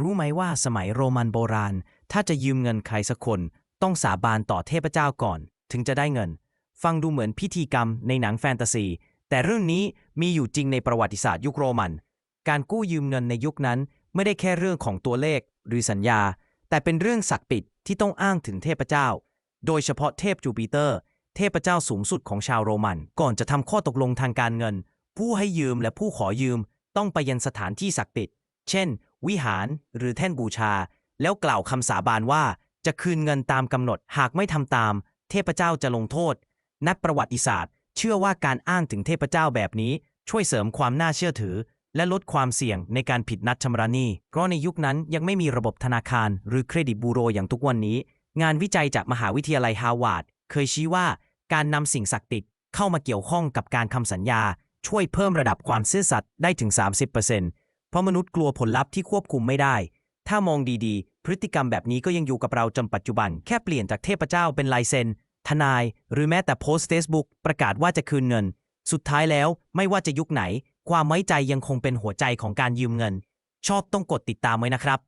รู้ไหมว่าสมัยโรมันโบราณ ถ้าจะยืมเงินใครสักคน ต้องสาบานต่อเทพเจ้าก่อน ถึงจะได้เงิน ฟังดูเหมือนพิธีกรรมในหนังแฟนตาซี แต่เรื่องนี้มีอยู่จริงในประวัติศาสตร์ยุคโรมัน การกู้ยืมเงินในยุคนั้น ไม่ได้แค่เรื่องของตัวเลข หรือสัญญา แต่เป็นเรื่องศักดิ์ปิดที่ต้องอ้างถึงเทพเจ้า โดยเฉพาะเทพจูปิเตอร์ เทพเจ้าสูงสุดของชาวโรมัน ก่อนจะทำข้อตกลงทางการเงิน ผู้ให้ยืมและผู้ขอยืม ต้องไปยังสถานที่ศักดิ์สิทธิ์เช่น วิหารหรือแท่นบูชา แล้วกล่าวคำสาบานว่า จะคืนเงินตามกำหนดหากไม่ทำตาม เทพเจ้าจะลงโทษ นักประวัติศาสตร์ เชื่อว่าการอ้างถึงเทพเจ้าแบบนี้ ช่วยเสริมความน่าเชื่อถือ และลดความเสี่ยงในการผิดนัดชำระหนี้เพราะในยุคนั้นยังไม่มีระบบธนาคาร หรือเครดิตบูโรอย่างทุกวันนี้ งานวิจัยจากมหาวิทยาลัยฮาวาดเคยชี้ว่าการนำสิ่งศักดิ์สิทธิ์เข้ามาเกี่ยวข้องกับการคำสัญญา ช่วยเพิ่มระดับความซื่อสัตย์ได้ถึง 30%เเพราะมนุษย์กลัวผลลัพธ์ที่ควบคุมไม่ได้ ถ้ามองดีๆ พฤติกรรมแบบนี้ก็ยังอยู่กับเราจนปัจจุบัน แค่เปลี่ยนจากเทพเจ้าเป็นลายเซ็น ทนาย หรือแม้แต่โพสต์เฟซบุ๊กประกาศว่าจะคืนเงิน สุดท้ายแล้วไม่ว่าจะยุคไหน ความไว้ใจยังคงเป็นหัวใจของการยืมเงิน ชอบต้องกดติดตามไว้นะครับ